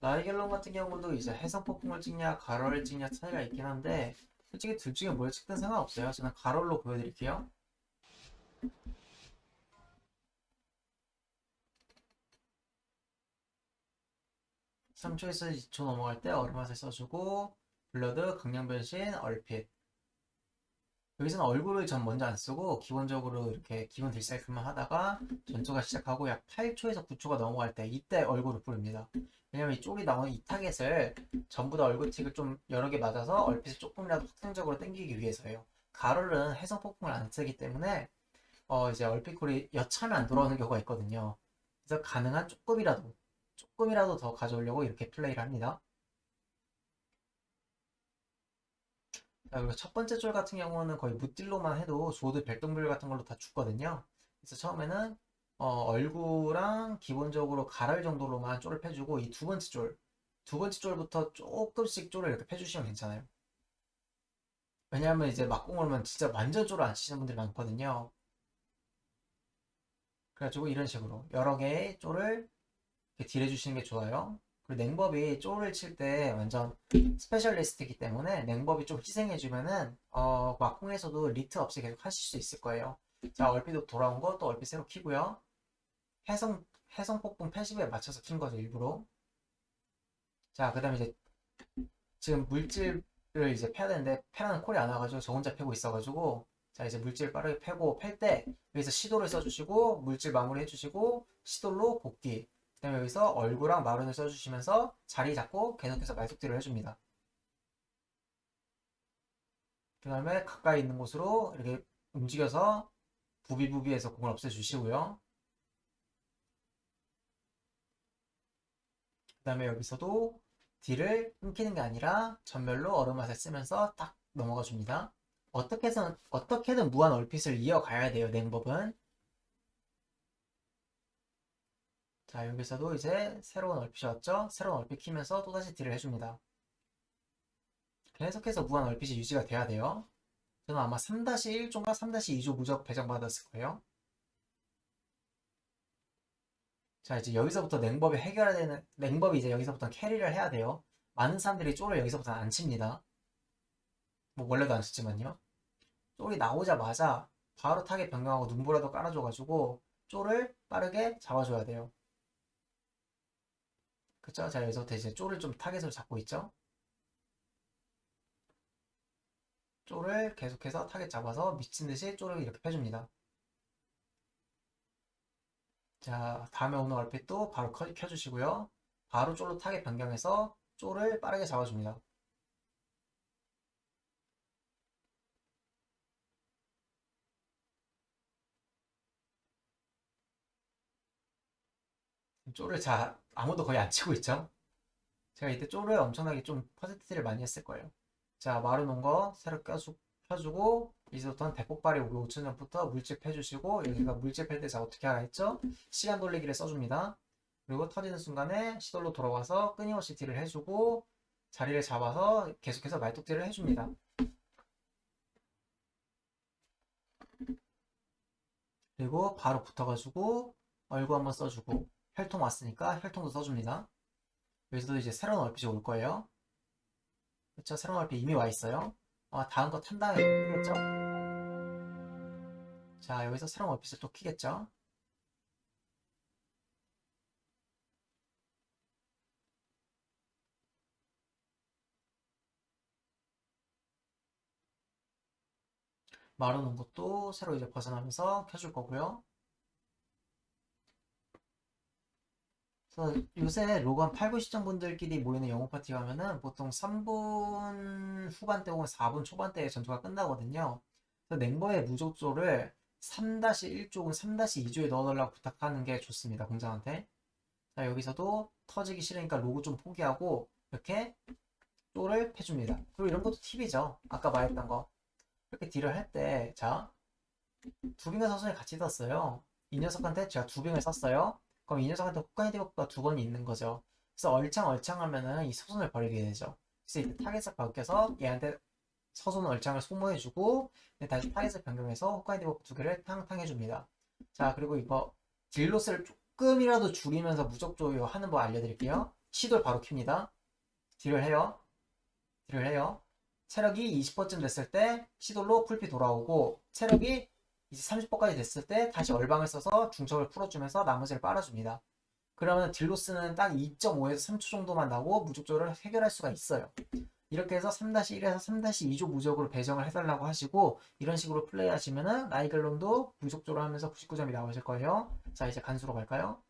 나이겔론 같은 경우도 이제 해성 폭풍을 찍냐 가로를 찍냐 차이가 있긴 한데 솔직히 둘 중에 뭘 찍든 상관없어요. 저는 가로로 보여드릴게요. 3초에서 2초 넘어갈 때 얼음맛을 써주고 블러드, 강량 변신, 얼핏 여기서는 얼굴을 전 먼저 안 쓰고 기본적으로 이렇게 기본 딜사이클만 하다가 전투가 시작하고 약 8초에서 9초가 넘어갈 때 이때 얼굴을 뿌립니다. 왜냐면 이 쪽이 나오는 이 타겟을 전부 다 얼굴 틱을 좀 여러 개 맞아서 얼핏을 조금이라도 확정적으로 당기기 위해서예요. 가롤은 해성 폭풍을 안 쓰기 때문에 어 이제 얼핏콜이 여차하면 안 돌아오는 경우가 있거든요. 그래서 가능한 조금이라도 조금이라도 더 가져오려고 이렇게 플레이를 합니다. 자, 그리고 첫 번째 쫄 같은 경우는 거의 무딜로만 해도 조드 별똥별 같은 걸로 다 죽거든요. 그래서 처음에는 어, 얼굴랑 기본적으로 가랄 정도로만 쫄을 패주고 이 두 번째 쫄, 두 번째 쫄부터 조금씩 쫄을 이렇게 패주시면 괜찮아요. 왜냐하면 이제 막공 오면 진짜 완전 쫄을 안 치시는 분들이 많거든요. 그래가지고 이런 식으로 여러 개의 쫄을 이렇게 딜해 주시는 게 좋아요. 그리고 냉법이 쫄을 칠 때 완전 스페셜리스트이기 때문에 냉법이 좀 희생해주면은 어, 막공에서도 리트 없이 계속 하실 수 있을 거예요. 자, 얼핏 돌아온 거 또 얼핏 새로 키고요. 해성 해성 폭풍 패시브에 맞춰서 킨 거죠 일부러. 자, 그다음에 이제 지금 물질을 이제 패야 되는데 패라는 콜이 안 와가지고 저 혼자 패고 있어가지고 자 이제 물질 빠르게 패고 팰 때 여기서 시도를 써주시고 물질 마무리 해주시고 시도로 복귀. 그 다음에 여기서 얼굴랑 마룬을 써주시면서 자리 잡고 계속해서 말속딜을 해줍니다. 그 다음에 가까이 있는 곳으로 이렇게 움직여서 부비부비해서 공을 없애주시고요. 그 다음에 여기서도 딜을 끊기는 게 아니라 전멸로 얼음맛을 쓰면서 딱 넘어가 줍니다. 어떻게든, 어떻게든 무한 얼핏을 이어가야 돼요, 냉법은. 자, 여기서도 이제 새로운 얼핏이 왔죠? 새로운 얼핏 키면서 또다시 딜을 해줍니다. 계속해서 무한 얼핏이 유지가 돼야 돼요. 저는 아마 3-1조인가 3-2조 무적 배정받았을 거예요. 자, 이제 여기서부터 냉법이 해결해야 되는, 냉법이 이제 여기서부터 캐리를 해야 돼요. 많은 사람들이 쫄을 여기서부터 안 칩니다. 뭐, 원래도 안 치지만요. 쫄이 나오자마자 바로 타겟 변경하고 눈보라도 깔아줘가지고 쫄을 빠르게 잡아줘야 돼요. 그쵸? 자, 여기서부터 이제 쫄을 좀 타겟으로 잡고 있죠? 쫄을 계속해서 타겟 잡아서 미친 듯이 쫄을 이렇게 펴줍니다. 자, 다음에 오는 얼핏도 바로 켜, 켜주시고요. 바로 쫄로 타겟 변경해서 쫄을 빠르게 잡아줍니다. 쫄을 자, 아무도 거의 안 치고 있죠? 제가 이때 쫄을 엄청나게 좀 퍼센트를 많이 했을 거예요. 자, 마루 놓은 거 새로 껴주, 펴주고, 이제부터는 대폭발이 오기 5천 전부터 물질 패주시고, 여기가 물질 팰때 자, 어떻게 하라 했죠? 시간 돌리기를 써줍니다. 그리고 터지는 순간에 시돌로 돌아와서 끊임없이 딜을 해주고, 자리를 잡아서 계속해서 말뚝질을 해줍니다. 그리고 바로 붙어가지고, 얼굴 한번 써주고, 혈통 왔으니까 혈통도 써줍니다. 여기서도 이제 새로운 얼핏이 올 거예요. 그쵸? 새로운 얼핏 이미 와 있어요. 아, 다음 거 탄 다음에 키겠죠? 자, 여기서 새로운 얼핏을 또 키겠죠? 말아놓은 것도 새로 이제 벗어나면서 켜줄 거고요. 요새 로건 8, 9 시점 분들끼리 모이는 영어 파티 가면은 보통 3분 후반대 혹은 4분 초반대에 전투가 끝나거든요. 그래서 냉버의 무적조를 3-1조 혹은 3-2조에 넣어달라고 부탁하는 게 좋습니다. 공장한테. 자, 여기서도 터지기 싫으니까 로고 좀 포기하고 이렇게 쪼를 패줍니다. 그리고 이런 것도 팁이죠. 아까 말했던 거. 이렇게 딜을 할 때, 자, 두 빙의 서순을 같이 썼어요. 이 녀석한테 제가 두 빙을 썼어요. 그럼 이 녀석한테 호카이 디버프가 두 번이 있는 거죠. 그래서 얼창얼창 하면은 이 서순을 버리게 되죠. 그래서 이때 타겟을 바뀌어서 얘한테 서순 얼창을 소모해주고 다시 타겟을 변경해서 호카이 디버프 두 개를 탕탕 해줍니다. 자 그리고 이거 딜로스를 조금이라도 줄이면서 무적 조요 하는 법 알려드릴게요. 시도를 바로 킵니다. 딜을 해요. 딜을 해요. 체력이 20%쯤 됐을 때 시돌로 풀피 돌아오고 체력이 이제 30%까지 됐을 때 다시 얼방을 써서 중첩을 풀어주면서 나머지를 빨아줍니다. 그러면 딜로스는 딱 2.5에서 3초 정도만 나고 무적조를 해결할 수가 있어요. 이렇게 해서 3-1에서 3-2조 무적으로 배정을 해달라고 하시고 이런 식으로 플레이 하시면은 라이글론도 무적조를 하면서 99점이 나오실 거예요. 자 이제 간수로 갈까요?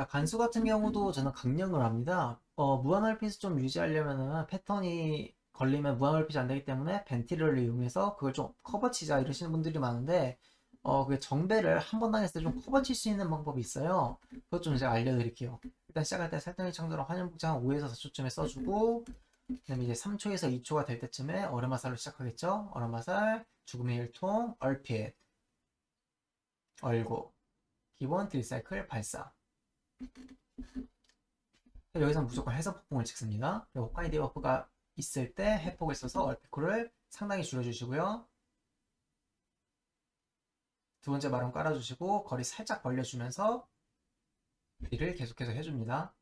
자, 간수 같은 경우도 저는 강령을 합니다. 어, 무한얼핏을 좀 유지하려면은 패턴이 걸리면 무한얼핏이 안 되기 때문에 벤티를 이용해서 그걸 좀 커버치자 이러시는 분들이 많은데 어, 그 정배를 한 번 당했을 때 좀 커버 칠 수 있는 방법이 있어요. 그것 좀 제가 알려드릴게요. 일단 시작할 때 살덩이 창조랑 환영복장 5에서 4초쯤에 써주고, 그 다음에 이제 3초에서 2초가 될 때쯤에 얼음화살로 시작하겠죠? 얼음화살, 죽음의 일통, 얼핏, 얼고, 기본 딜사이클 발사. 여기서 무조건 해석 폭풍을 찍습니다. 호카이디 버프가 있을 때 해폭을 써서 얼피코를 상당히 줄여주시고요. 두 번째 마름 깔아주시고 거리 살짝 벌려주면서 딜을 계속해서 해줍니다.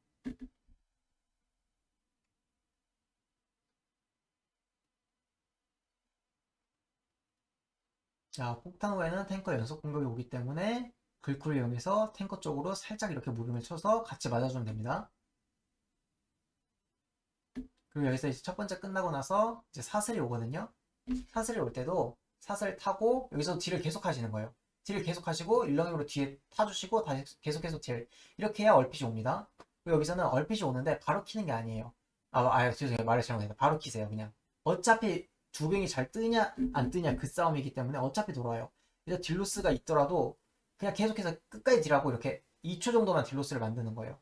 자, 폭탄 후에는 탱커 연속 공격이 오기 때문에 글쿨을 이용해서 탱커 쪽으로 살짝 이렇게 무빙을 쳐서 같이 맞아주면 됩니다. 그리고 여기서 이제 첫 번째 끝나고 나서 이제 사슬이 오거든요. 사슬이 올 때도 사슬 타고 여기서 딜을 계속 하시는 거예요. 딜을 계속 하시고 일렁임으로 뒤에 타주시고 다시 계속해서 딜 이렇게 해야 얼핏이 옵니다. 그리고 여기서는 얼핏이 오는데 바로 키는 게 아니에요. 아, 아 죄송해요 말을 잘못했다. 바로 키세요 그냥. 어차피 두 병이 잘 뜨냐 안 뜨냐 그 싸움이기 때문에 어차피 돌아요. 그래서 딜로스가 있더라도 그냥 계속해서 끝까지 딜하고 이렇게 2초 정도만 딜로스를 만드는 거예요.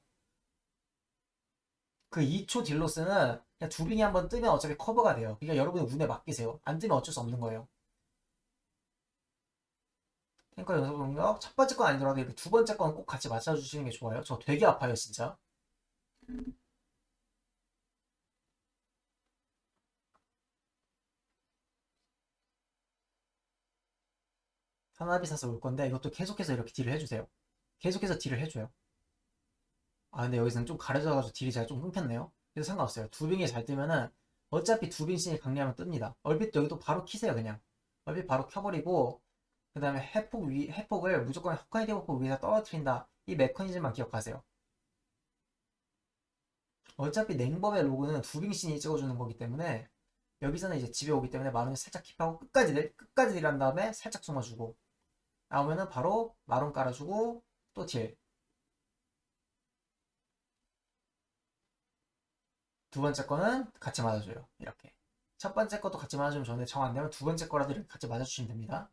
그 2초 딜로스는 그냥 두 빙이 한번 뜨면 어차피 커버가 돼요. 그러니까 여러분의 운에 맡기세요. 안 뜨면 어쩔 수 없는 거예요. 탱커 연속 공격 첫 번째 건 아니더라도 이렇게 두 번째 건 꼭 같이 맞춰주시는 게 좋아요. 저 되게 아파요 진짜. 사나비 사서 올 건데 이것도 계속해서 이렇게 딜을 해주세요. 계속해서 딜을 해줘요. 아 근데 여기서는 좀 가려져가지고 딜이 제가 좀 끊겼네요. 그래서 상관없어요. 두 빙이 잘 뜨면은 어차피 두 빙신이 강렬하면 뜹니다. 얼핏 여기도 바로 키세요 그냥. 얼핏 바로 켜버리고 그 다음에 해폭 위, 해폭을 무조건 홋카이도 버프 위에다 떨어뜨린다. 이 메커니즘만 기억하세요. 어차피 냉범의 로그는 두 빙신이 찍어주는 거기 때문에 여기서는 이제 집에 오기 때문에 마룬이 살짝 킵하고 끝까지 내, 끝까지 딜한 다음에 살짝 숨어주고 나오면은 바로 마룬 깔아주고 또 딜. 두 번째 거는 같이 맞아줘요. 이렇게. 첫 번째 것도 같이 맞아주면 좋은데 정 안 되면 두 번째 거라도 이렇게 같이 맞아주시면 됩니다.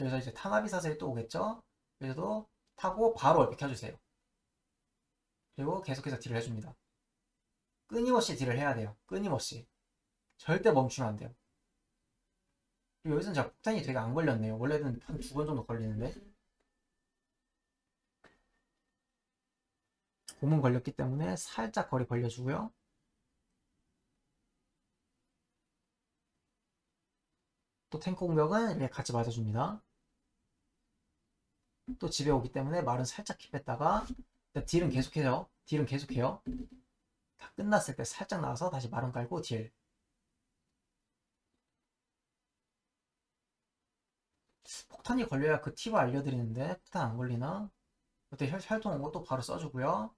여기서 이제 타나비 사슬이 또 오겠죠? 그래도 타고 바로 얼핏 켜주세요. 그리고 계속해서 딜을 해줍니다. 끊임없이 딜을 해야 돼요. 끊임없이. 절대 멈추면 안 돼요. 여기서는 제가 폭탄이 되게 안 걸렸네요. 원래는 한 두 번 정도 걸리는데. 고문 걸렸기 때문에 살짝 거리 벌려주고요. 또 탱크 공격은 같이 맞아줍니다. 또 집에 오기 때문에 말은 살짝 킵했다가 딜은 계속해요. 딜은 계속해요. 다 끝났을 때 살짝 나와서 다시 마른 깔고 딜. 폭탄이 걸려야 그 팁을 알려드리는데 폭탄 안 걸리나? 그때 혈, 혈통 온 것도 바로 써주고요.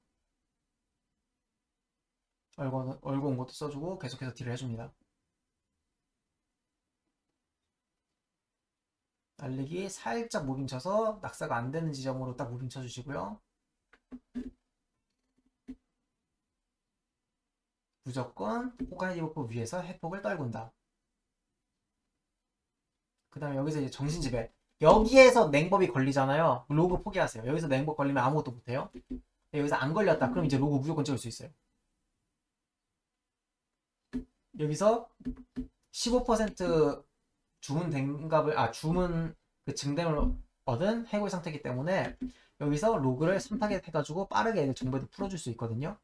얼고, 얼고 온 것도 써주고 계속해서 딜을 해줍니다. 날리기 살짝 무빙 쳐서 낙사가 안 되는 지점으로 딱 무빙 쳐 주시고요. 무조건 호카이디 버프 위에서 해폭을 떨군다. 그 다음에 여기서 이제 정신지배. 여기에서 냉법이 걸리잖아요. 로그 포기하세요. 여기서 냉법 걸리면 아무것도 못해요. 여기서 안 걸렸다. 그럼 이제 로그 무조건 찍을 수 있어요. 여기서 15% 주문 댕갑을 아 주문 그 증dem을 얻은 해골 상태이기 때문에 여기서 로그를 3타겟 해가지고 빠르게 정보도 풀어줄 수 있거든요.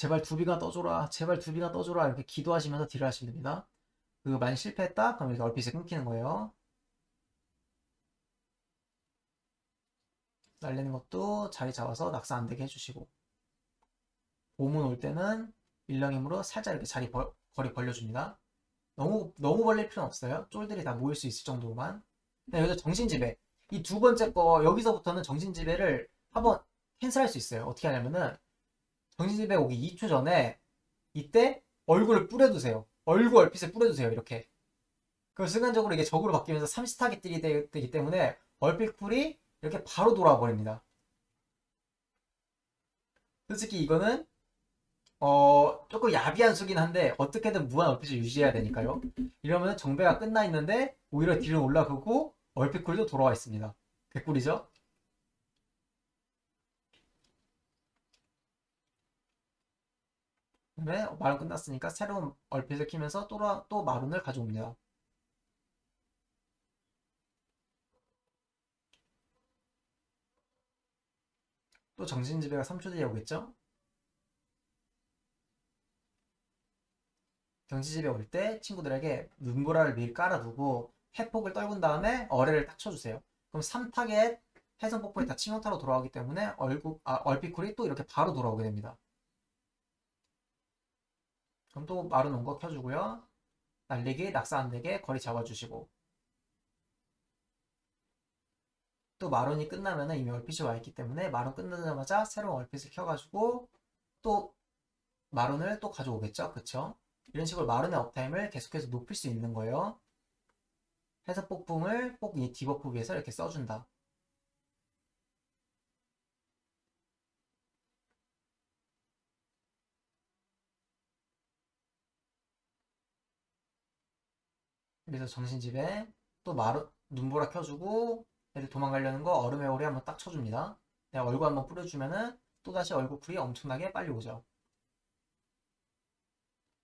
제발 두 비가 떠줘라 제발 두 비가 떠줘라 이렇게 기도하시면서 딜을 하시면 됩니다. 그 만약 실패했다 그럼 이렇게 얼핏이 끊기는 거예요. 날리는 것도 자리 잡아서 낙사 안 되게 해주시고 오문 올 때는 일렁임으로 살짝 이렇게 자리 벌, 거리 벌려줍니다. 너무 너무 벌릴 필요는 없어요. 쫄들이 다 모일 수 있을 정도만. 근데 여기서 정신지배 이 두 번째 거 여기서부터는 정신지배를 한번 캔슬할 수 있어요. 어떻게 하냐면은 정신지배 오기 2초 전에 이때 얼굴을 뿌려두세요. 얼굴 얼핏을 뿌려두세요. 이렇게. 그럼 순간적으로 이게 적으로 바뀌면서 30타겟들이 되기 때문에 얼핏 쿨이 이렇게 바로 돌아와 버립니다. 솔직히 이거는 어, 조금 야비한 수긴 한데 어떻게든 무한 얼핏을 유지해야 되니까요. 이러면 정배가 끝나 있는데 오히려 딜은 올라가고 얼핏 쿨도 돌아와 있습니다. 개꿀이죠? 그다음에 마룬 끝났으니까 새로운 얼핏을 키면서 또, 라- 또 마룬을 가져옵니다. 또 정신지배가 3초 뒤에 오겠죠? 정신지배 올 때 친구들에게 눈보라를 미리 깔아두고 해폭을 떨군 다음에 어뢰를 딱 쳐주세요. 그럼 3타겟 해성 폭포에 다 치명타로 돌아가기 때문에 얼굴, 아, 얼피쿨이 또 이렇게 바로 돌아오게 됩니다. 그럼 또 마른 온거 켜주고요. 날리기, 낙사 안 되게 거리 잡아주시고 또 마룬이 끝나면은 이미 얼핏이 와 있기 때문에 마룬 끝나자마자 새로운 얼핏을 켜가지고 또 마룬을 또 가져오겠죠, 그쵸? 이런 식으로 마룬의 업타임을 계속해서 높일 수 있는 거예요. 해석 폭풍을 꼭이 디버프 위해서 이렇게 써준다. 그래서 정신집에 또 마루 눈보라 켜주고 애들 도망가려는 거 얼음의 오리 한번 딱 쳐줍니다. 내가 얼굴 한번 뿌려주면은 또다시 얼굴 풀이 엄청나게 빨리 오죠.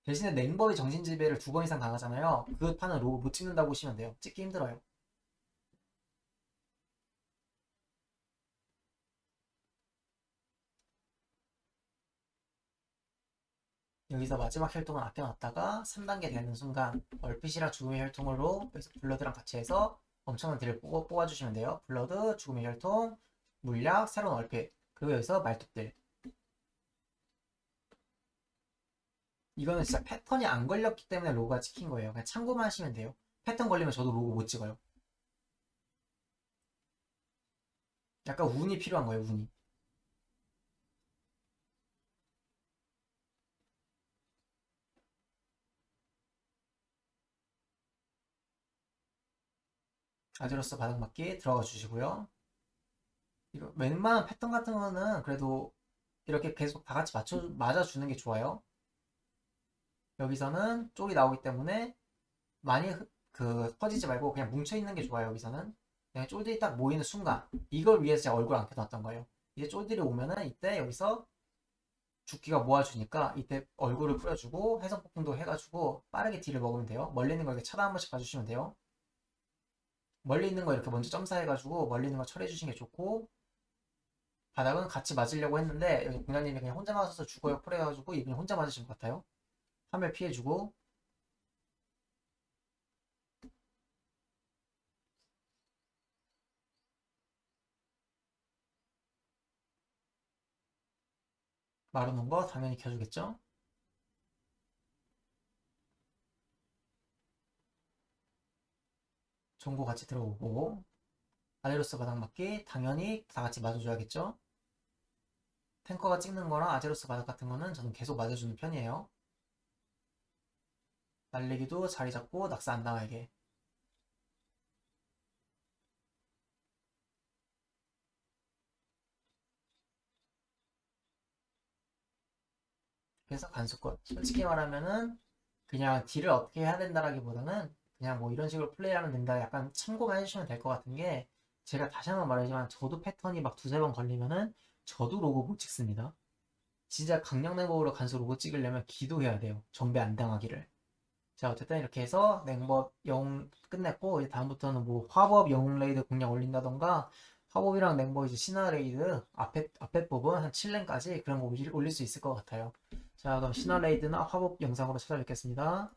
대신에 냉버의 정신지배를 두 번 이상 당하잖아요. 그 판은 로고 못 찍는다고 보시면 돼요. 찍기 힘들어요. 여기서 마지막 혈통을 아껴놨다가 3단계 되는 순간 얼핏이랑 죽음의 혈통으로 블러드랑 같이 해서 엄청난 딜을 뽑아, 뽑아주시면 돼요. 블러드, 죽음의 혈통, 물약, 새로운 얼핏 그리고 여기서 말뚝들 이거는 진짜 패턴이 안 걸렸기 때문에 로고가 찍힌 거예요. 그냥 참고만 하시면 돼요. 패턴 걸리면 저도 로고 못 찍어요. 약간 운이 필요한 거예요, 운이. 아제로스 바닥맞기 들어가 주시고요. 웬만한 패턴 같은 거는 그래도 이렇게 계속 다 같이 맞춰 맞아주는 게 좋아요. 여기서는 쪽이 나오기 때문에 많이 흐- 그 퍼지지 말고 그냥 뭉쳐 있는 게 좋아요. 여기서는 그냥 쫄들이 딱 모이는 순간 이걸 위해서 제가 얼굴 안 켜놨던 거예요. 이제 쫄들이 오면은 이때 여기서 죽기가 모아주니까 이때 얼굴을 뿌려주고 해성 폭풍도 해가지고 빠르게 딜을 먹으면 돼요. 멀리 있는 거 이렇게 차단 한 번씩 봐주시면 돼요. 멀리 있는 거 이렇게 먼저 점사해가지고 멀리 있는 거 처리해 주시는 게 좋고 바닥은 같이 맞으려고 했는데 여기 공장님이 그냥 혼자 맞아서 죽어요 콜해가지고 이분이 혼자 맞으신 것 같아요. 화면 피해주고. 마루는 거 당연히 켜주겠죠 정보 같이 들어오고 아제로스 바닥 맞기 당연히 다 같이 맞아줘야겠죠? 탱커가 찍는 거랑 아제로스 바닥 같은 거는 저는 계속 맞아주는 편이에요. 날리기도 자리 잡고 낙사 안 당하게. 그래서 간수권. 솔직히 말하면은 그냥 딜을 어떻게 해야 된다라기보다는 그냥 뭐 이런 식으로 플레이하면 된다. 약간 참고만 해주시면 될 것 같은 게 제가 다시 한번 말하지만 저도 패턴이 막 두세 번 걸리면은 저도 로고 못 찍습니다. 진짜 강력 냉법으로 간수 로고 찍으려면 기도해야 돼요. 정배 안 당하기를. 자 어쨌든 이렇게 해서 냉법 영웅 끝냈고 이제 다음부터는 뭐 화법 영웅 레이드 공략 올린다던가 화법이랑 냉법 이제 신화 레이드 앞에 앞에 법은 한 7랭까지 그런 거 올릴 수 있을 것 같아요. 자 그럼 신화 레이드나 화법 영상으로 찾아뵙겠습니다